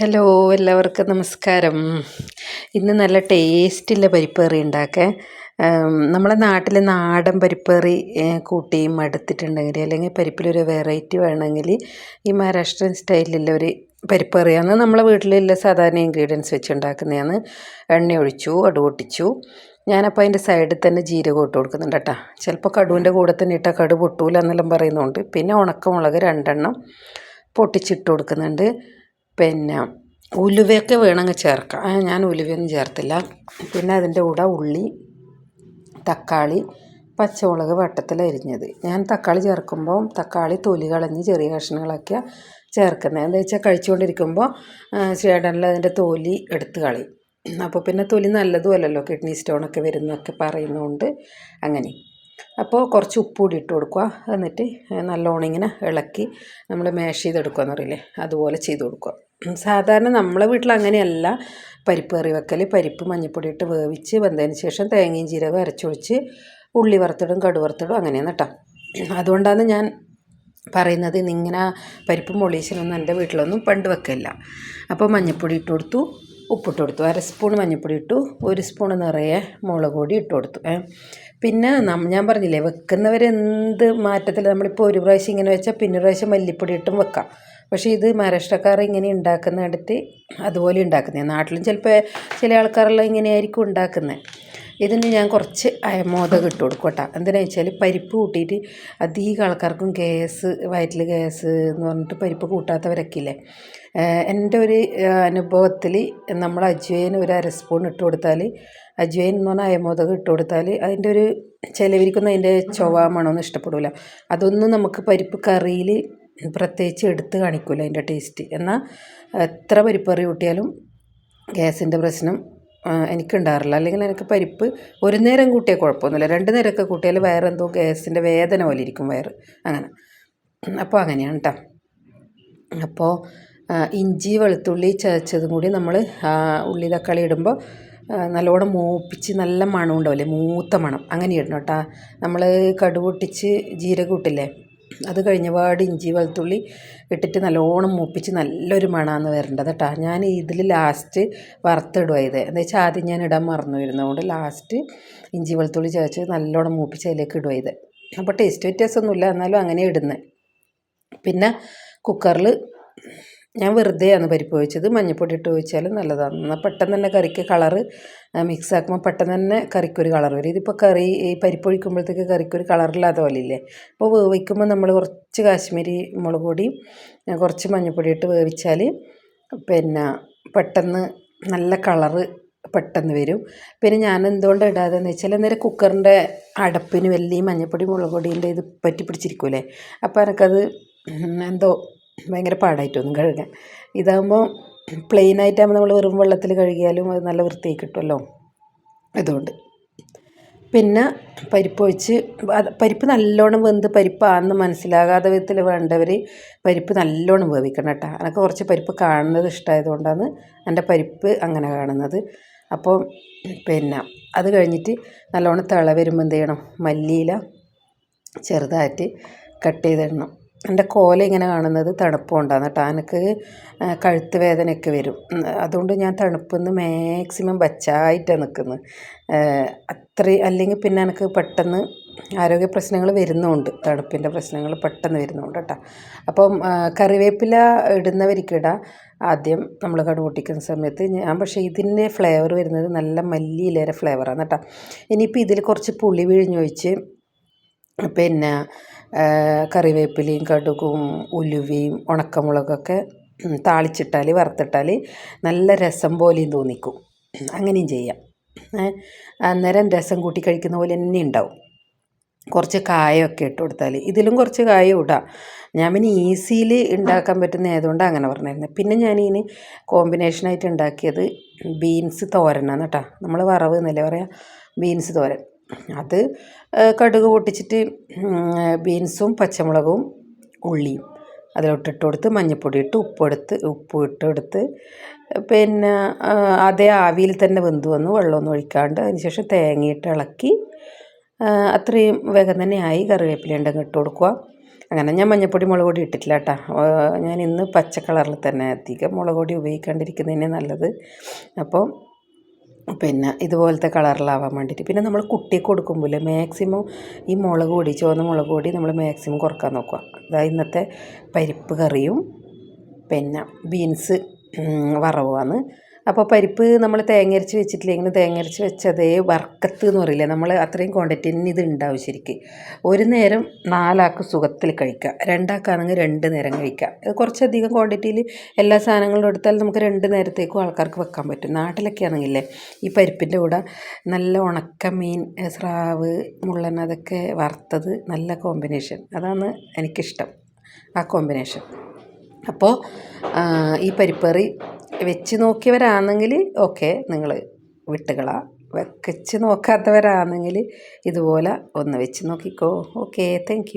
Hello എല്ലാവർക്കും നമസ്കാരം. ഇന്ന് നല്ല ടേസ്റ്റുള്ള പരിപ്പ് ഉണ്ടാക്കേ നമ്മളെ നാട്ടിലെ നാടൻ പരിപ്പ് കൂട്ടി മടുത്തിട്ടുണ്ടെങ്കിൽ അല്ലെങ്കിൽ പരിപ്പിലൊരു വെറൈറ്റി വേണമെങ്കിൽ ഈ മഹാരാഷ്ട്രൻ സ്റ്റൈലിലുള്ള ഒരു പരിപ്പ് കറിയാണ് നമ്മളെ വീട്ടിലുള്ള സാധാരണ ഇൻഗ്രീഡിയൻസ് വെച്ച് ഉണ്ടാക്കുന്നതാണ്. എണ്ണ ഒഴിച്ചു അടു പൊട്ടിച്ചു. ഞാനപ്പോൾ അതിന്റെ സൈഡിൽ തന്നെ ജീരകം ഇട്ട് കൊടുക്കുന്നുണ്ട് കേട്ടോ. ചിലപ്പോൾ കടുവിന്റെ കൂടെ തന്നെ ഇട്ടാൽ കടു പൊട്ടൂല എന്നെല്ലാം പറയുന്നുണ്ട്. പിന്നെ ഉണക്കമുളക് രണ്ടെണ്ണം പൊട്ടിച്ചിട്ട് കൊടുക്കുന്നുണ്ട്. പിന്നെ ഉലുവയൊക്കെ വേണമെങ്കിൽ ചേർക്കാം. ഞാൻ ഉലുവയൊന്നും ചേർത്തില്ല. പിന്നെ അതിന്റെ കൂടെ ഉള്ളി തക്കാളി പച്ചമുളക് വട്ടത്തിൽ അരിഞ്ഞത്. ഞാൻ തക്കാളി ചേർക്കുമ്പോൾ തക്കാളി തൊലി കളഞ്ഞ് ചെറിയ കഷ്ണങ്ങളൊക്കെ ചേർക്കുന്നത്. എന്താ വെച്ചാൽ കഴിച്ചുകൊണ്ടിരിക്കുമ്പോൾ ചേടനിൽ അതിന്റെ തൊലി എടുത്ത് കളയും. അപ്പോൾ പിന്നെ തൊലി നല്ലതുമല്ലല്ലോ കിഡ്നി സ്റ്റോണൊക്കെ വരുന്നൊക്കെ പറയുന്നതുകൊണ്ട് അങ്ങനെ. അപ്പോൾ കുറച്ച് ഉപ്പ് കൂടി ഇട്ട് കൊടുക്കുക. എന്നിട്ട് നല്ലോണം ഇങ്ങനെ ഇളക്കി നമ്മൾ മാഷ് ചെയ്തെടുക്കുക എന്നറിയില്ലേ അതുപോലെ ചെയ്ത് കൊടുക്കുക. സാധാരണ നമ്മളെ വീട്ടിൽ അങ്ങനെയല്ല. പരിപ്പ് കറി വെക്കൽ പരിപ്പ് മഞ്ഞൾപ്പൊടി ഇട്ട് വേവിച്ച് വെന്തതിന് ശേഷം തേങ്ങയും ജീരകം അരച്ചൊഴിച്ച് ഉള്ളി വറുത്തിടും കടു വറുത്തിടും അങ്ങനെയാണ് കേട്ടോ അതുകൊണ്ടാണ് ഞാൻ പറയുന്നത് ഇന്നിങ്ങനെ പരിപ്പ് മൊളീശനൊന്നും എന്റെ വീട്ടിലൊന്നും പണ്ട് വെക്കില്ല അപ്പോൾ മഞ്ഞൾപ്പൊടി ഇട്ട് കൊടുത്തു ഉപ്പിട്ട് കൊടുത്തു. അര സ്പൂൺ മഞ്ഞൾപ്പൊടി ഇട്ടു ഒരു സ്പൂൺ നിറയെ മുളക് പൊടി ഇട്ട് കൊടുത്തു പിന്നെ ഞാൻ പറഞ്ഞില്ലേ വെക്കുന്നവരെന്ത് മാറ്റത്തിൽ നമ്മളിപ്പോൾ ഒരു പ്രാവശ്യം ഇങ്ങനെ വെച്ചാൽ പിന്നെ പ്രാവശ്യം മല്ലിപ്പൊടി ഇട്ടും വെക്കാം. പക്ഷേ ഇത് മഹാരാഷ്ട്രക്കാർ ഇങ്ങനെ ഉണ്ടാക്കുന്ന കണ്ടിട്ട് അതുപോലെ ഉണ്ടാക്കുന്നത്. നാട്ടിലും ചിലപ്പോൾ ചില ആൾക്കാരെല്ലാം ഇങ്ങനെയായിരിക്കും ഉണ്ടാക്കുന്നത്. ഇതിന് ഞാൻ കുറച്ച് അയമോദകം ഇട്ട് കൊടുക്കും കേട്ടോ. എന്തിനാ വെച്ചാൽ പരിപ്പ് കൂട്ടിയിട്ട് അധികം ആൾക്കാർക്കും ഗ്യാസ് വയറ്റിൽ ഗ്യാസ് എന്ന് പറഞ്ഞിട്ട് പരിപ്പ് കൂട്ടാത്തവരൊക്കെ ഇല്ലേ? എന്റെ ഒരു അനുഭവത്തിൽ നമ്മൾ അജ്വൈൻ ഒരു അര സ്പൂൺ ഇട്ട് കൊടുത്താൽ അജ്വൈൻ എന്ന് പറഞ്ഞാൽ അയമോദകം ഇട്ട് കൊടുത്താൽ അതിന്റെ ഒരു ചിലവരിക്കൊന്നും അതിന്റെ ചൊവ മണമൊന്നും ഇഷ്ടപ്പെടില്ല അതൊന്നും നമുക്ക് പരിപ്പ് കറിയിൽ പ്രത്യേകിച്ച് എടുത്ത് കാണിക്കില്ല അതിന്റെ ടേസ്റ്റ്. എന്നാൽ എത്ര പരിപ്പറി കൂട്ടിയാലും ഗ്യാസിന്റെ പ്രശ്നം എനിക്കുണ്ടാറില്ല അല്ലെങ്കിൽ എനിക്ക് പരിപ്പ് ഒരു നേരം കൂട്ടിയാൽ കുഴപ്പമൊന്നുമില്ല. രണ്ട് നേരമൊക്കെ കൂട്ടിയാൽ വയറെന്തോ ഗ്യാസിന്റെ വേദന പോലെ ഇരിക്കും വയറ്. അങ്ങനെ. അപ്പോൾ അങ്ങനെയാണ് കേട്ടോ അപ്പോൾ ഇഞ്ചി വെളുത്തുള്ളി ചതച്ചതും കൂടി നമ്മൾ ഉള്ളി തക്കാളി ഇടുമ്പോൾ നല്ലോണം മൂപ്പിച്ച് നല്ല മണം ഉണ്ടാവില്ലേ മൂത്ത മണം. അങ്ങനെ ഇടണം കേട്ടോ നമ്മൾ കടുപൊട്ടിച്ച് ജീരകം ഇട്ടില്ലേ? അത് കഴിഞ്ഞ പാട് ഇഞ്ചി വെളുത്തുള്ളി ഇട്ടിട്ട് നല്ലോണം മൂപ്പിച്ച് നല്ലൊരു മണമാണ് വരേണ്ടത് കേട്ടോ ഞാൻ ഇതിൽ ലാസ്റ്റ് വറുത്തിടുക ഇത്. എന്താ വെച്ചാൽ ആദ്യം ഞാൻ ഇടാൻ മറന്നു വരുന്നതുകൊണ്ട് ലാസ്റ്റ് ഇഞ്ചി വെളുത്തുള്ളി ചേർച്ച് നല്ലോണം മൂപ്പിച്ച് അതിലേക്ക് ഇടുക ഇത്. അപ്പോൾ ടേസ്റ്റ് വ്യത്യാസമൊന്നുമില്ല എന്നാലും അങ്ങനെ ഇടുന്നത് പിന്നെ കുക്കറിൽ ഞാൻ വെറുതെയാണ് പരിപ്പ് ഒഴിച്ചത് മഞ്ഞൾപ്പൊടി ഇട്ട് ഒഴിച്ചാൽ നല്ലതാണ്. എന്നാൽ പെട്ടെന്ന് തന്നെ കറിക്ക് കളറ് മിക്സ് ആക്കുമ്പോൾ പെട്ടെന്ന് തന്നെ കറിക്കൊരു കളർ വരും. ഇതിപ്പോൾ കറി ഈ പരിപ്പ് ഒഴിക്കുമ്പോഴത്തേക്ക് കറിക്കൊരു കളറില്ലാത്ത പോലെ ഇല്ലേ? അപ്പോൾ വേവിക്കുമ്പോൾ നമ്മൾ കുറച്ച് കാശ്മീരി മുളക് പൊടി കുറച്ച് മഞ്ഞൾപ്പൊടി ഇട്ട് വേവിച്ചാൽ പിന്നെ പെട്ടെന്ന് നല്ല കളറ് പെട്ടെന്ന് വരും. പിന്നെ ഞാൻ എന്തുകൊണ്ടാണ് ഇടാതെന്ന് വെച്ചാൽ അന്നേരം കുക്കറിന്റെ അടപ്പിന് വലിയ മഞ്ഞൾപ്പൊടി മുളക് പൊടീന്റെ ഇത് പറ്റി പിടിച്ചിരിക്കൂലേ അപ്പോൾ എനിക്കത് എന്തോ ഭയങ്കര പാടായിട്ടൊന്നും കഴുകാൻ. ഇതാകുമ്പോൾ പ്ലെയിൻ ആയിട്ടാകുമ്പോൾ നമ്മൾ വെറും വെള്ളത്തിൽ കഴുകിയാലും അത് നല്ല വൃത്തിയായി കിട്ടുമല്ലോ അതുകൊണ്ട്. പിന്നെ പരിപ്പ് ഒഴിച്ച് പരിപ്പ് നല്ലോണം വെന്ത് പരിപ്പാണെന്ന് മനസ്സിലാകാതെ വിധത്തിൽ വേണ്ടവർ പരിപ്പ് നല്ലോണം വേവിക്കണം കേട്ടോ. എനിക്ക് കുറച്ച് പരിപ്പ് കാണുന്നത് ഇഷ്ടമായതുകൊണ്ടാണ് എന്റെ പരിപ്പ് അങ്ങനെ കാണുന്നത്. അപ്പോൾ പിന്നെ അത് കഴിഞ്ഞിട്ട് നല്ലോണം തിള വരുമ്പോൾ എന്ത് ചെയ്യണം? മല്ലിയില ചെറുതായിട്ട് കട്ട് ചെയ്തിടണം. എന്റെ കോല ഇങ്ങനെ കാണുന്നത് തണുപ്പ് കൊണ്ടാണ് കേട്ടോ എനിക്ക് കഴുത്ത് വേദനയൊക്കെ വരും. അതുകൊണ്ട് ഞാൻ തണുപ്പെന്ന് മാക്സിമം വച്ചായിട്ടാണ് നിൽക്കുന്നത്. അത്ര അല്ലെങ്കിൽ പിന്നെ എനിക്ക് പെട്ടെന്ന് ആരോഗ്യ പ്രശ്നങ്ങൾ വരുന്നുണ്ട്. തണുപ്പിന്റെ പ്രശ്നങ്ങൾ പെട്ടെന്ന് വരുന്നുണ്ട് കേട്ടോ അപ്പം കറിവേപ്പില ഇടുന്നവർക്കിടാം ആദ്യം നമ്മൾ കടു പൊട്ടിക്കുന്ന സമയത്ത് ഞാൻ പക്ഷേ ഇതിന്റെ ഫ്ലേവർ വരുന്നത് നല്ല മല്ലിയിലേറെ ഫ്ലേവറാണ് കേട്ടോ ഇനിയിപ്പോൾ ഇതിൽ കുറച്ച് പുളി പിഴിഞ്ഞൊഴിച്ച് പിന്നെ കറിവേപ്പിലയും കടുകും ഉലുവയും ഉണക്കമുളകൊക്കെ താളിച്ചിട്ടാൽ വറുത്തിട്ടാൽ നല്ല രസം പോലെയും തോന്നിക്കും. അങ്ങനെയും ചെയ്യാം. അന്നേരം രസം കൂട്ടി കഴിക്കുന്ന പോലെ തന്നെ ഉണ്ടാവും. കുറച്ച് കായമൊക്കെ ഇട്ട് കൊടുത്താൽ ഇതിലും കുറച്ച് കായം ഇടാം. ഞാൻ പിന്നെ ഈസിയിൽ ഉണ്ടാക്കാൻ പറ്റുന്ന ആയതുകൊണ്ട് അങ്ങനെ പറഞ്ഞിരുന്നത് പിന്നെ ഞാനിതിന് കോമ്പിനേഷനായിട്ട് ഉണ്ടാക്കിയത് ബീൻസ് തോരനാണ് കേട്ടോ. നമ്മൾ വറവ് എന്നല്ലേ പറയാം? ബീൻസ് തോരൻ. അത് കടുക് പൊട്ടിച്ചിട്ട് ബീൻസും പച്ചമുളകും ഉള്ളിയും അതിലോട്ടിട്ട് കൊടുത്ത് മഞ്ഞൾപ്പൊടി ഇട്ട് ഉപ്പെടുത്ത് ഉപ്പ് ഇട്ട് കൊടുത്ത് പിന്നെ അതേ ആവിയിൽ തന്നെ വെന്ത് വന്നു വെള്ളമൊന്നും ഒഴിക്കാണ്ട് അതിന് ശേഷം തേങ്ങയിട്ട് ഇളക്കി അത്രയും വേഗം തന്നെ ആയി കറിവേപ്പില ഉണ്ടെങ്കിൽ ഇട്ട് കൊടുക്കുക. അങ്ങനെ ഞാൻ മഞ്ഞപ്പൊടി മുളക് പൊടി ഇട്ടിട്ടില്ല കേട്ടോ. ഞാൻ ഇന്ന് പച്ച കളറിൽ തന്നെ അധികം മുളക് പൊടി ഉപയോഗിക്കാണ്ടിരിക്കുന്നതന്നെ നല്ലത്. അപ്പോൾ പിന്നെ ഇതുപോലത്തെ കളറിലാവാൻ വേണ്ടിയിട്ട്. പിന്നെ നമ്മൾ കുട്ടിക്ക് കൊടുക്കുമ്പോൾ മാക്സിമം ഈ മുളക് പൊടി ചുവന്ന മുളക് പൊടി നമ്മൾ മാക്സിമം കുറയ്ക്കാൻ നോക്കുക. അതായത് ഇന്നത്തെ പരിപ്പ് കറിയും പിന്നെ ബീൻസ് വറവുമാണ്. അപ്പോൾ പരിപ്പ് നമ്മൾ തേങ്ങരച്ച് വെച്ചിട്ടില്ലെങ്കിൽ തേങ്ങരച്ച് വെച്ചതേ വറക്കത്ത് എന്ന് പറയില്ല? നമ്മൾ അത്രയും ക്വാണ്ടിറ്റി തന്നെ ഇത് ഉണ്ടാവും ശരിക്ക്. ഒരു നേരം നാലാൾക്ക് സുഖത്തിൽ കഴിക്കുക രണ്ടാൾക്കാണെങ്കിൽ രണ്ട് നേരം കഴിക്കുക ഇത് കുറച്ചധികം ക്വാണ്ടിറ്റിയിൽ എല്ലാ സാധനങ്ങളും എടുത്താൽ നമുക്ക് രണ്ട് നേരത്തേക്കും ആൾക്കാർക്ക് വെക്കാൻ പറ്റും. നാട്ടിലൊക്കെ ആണെങ്കിലേ ഈ പരിപ്പിന്റെ കൂടെ നല്ല ഉണക്ക മീൻ സ്രാവ് മുള്ളൻ അതൊക്കെ വറുത്തത് നല്ല കോമ്പിനേഷൻ അതാണ് എനിക്കിഷ്ടം. ആ കോമ്പിനേഷൻ അപ്പോൾ ഈ പരിപ്പറി വെച്ച് നോക്കിയവരാണെങ്കിൽ ഓക്കെ നിങ്ങൾ വിട്ടുകളാ. വെച്ച് നോക്കാത്തവരാണെങ്കിൽ ഇതുപോലെ ഒന്ന് വെച്ച് നോക്കിക്കോ. Okay thank